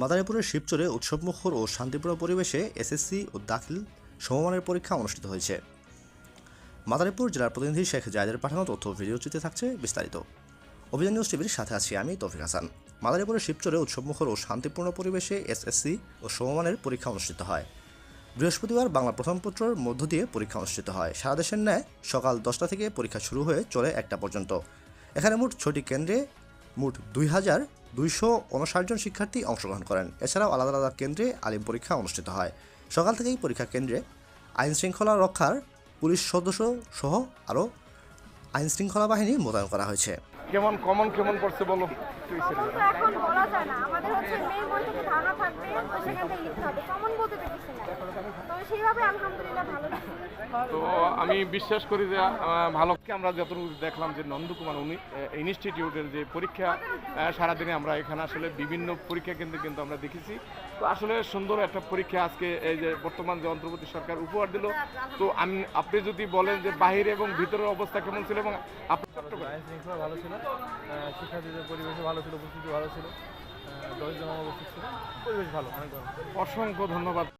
মাদারীপুরের শিবচরে উৎসবমুখর ও শান্তিপূর্ণ পরিবেশে এসএসসি ও দাখিল সমমানের পরীক্ষা অনুষ্ঠিত হয়েছে। মাদারীপুর জেলার প্রতিনিধি শেখ জায়দের পাঠানো তথ্য ও ভিডিওচিত্রে থাকছে বিস্তারিত। অভিযান নিউজ টিভির সাথে আছি আমি তৌফিক হাসান। মাদারীপুরের শিবচরে উৎসবমুখর ও শান্তিপূর্ণ পরিবেশে এসএসসি ও সমমানের পরীক্ষা অনুষ্ঠিত হয়। বৃহস্পতিবার বাংলা প্রথম পত্রের মধ্য দিয়ে পরীক্ষা অনুষ্ঠিত হয়। সারা দেশের ন্যায় সকাল দশটা থেকে পরীক্ষা শুরু হয়ে চলে একটা পর্যন্ত। এখানে মোট ছটি কেন্দ্রে মোট দুই হাজার দুইশো উনষাট জন শিক্ষার্থী অংশগ্রহণ করেন। এছাড়াও আলাদা আলাদা কেন্দ্রে আলিম পরীক্ষা অনুষ্ঠিত হয়। সকাল থেকেই পরীক্ষা কেন্দ্রে আইন শৃঙ্খলা রক্ষার পুলিশ সদস্য সহ আরও আইন শৃঙ্খলা বাহিনী মোতায়েন করা হয়েছে। কেমন কমন কেমন করছে বলো? এখন বলা যায় না। আমাদের হচ্ছে মেইন বই থেকে ধারণা থাকবে তো সেখান থেকে তো আমি বিশ্বাস করি যে আহ, ভালো আমরা যতটুকু দেখলাম যে নন্দকুমার উনি ইনস্টিটিউটের যে পরীক্ষা সারাদিনে আমরা এখানে আসলে বিভিন্ন পরীক্ষা কেন্দ্রে কিন্তু আমরা দেখেছি। তো আসলে সুন্দর একটা পরীক্ষা আজকে এই যে বর্তমান যে অন্তর্বর্তী সরকার উপহার দিল। তো আমি আপনি যদি বলেন যে বাহিরে এবং ভিতরের অবস্থা কেমন ছিল এবং আপনি ভালো ছিল শিক্ষার্থীদের পরিবেশ ভালো ছিল উপস্থিতি ভালো ছিল আহ, দশ উপস্থিত ছিল পরিবেশ ভালো অনেক ভালো। অসংখ্য ধন্যবাদ।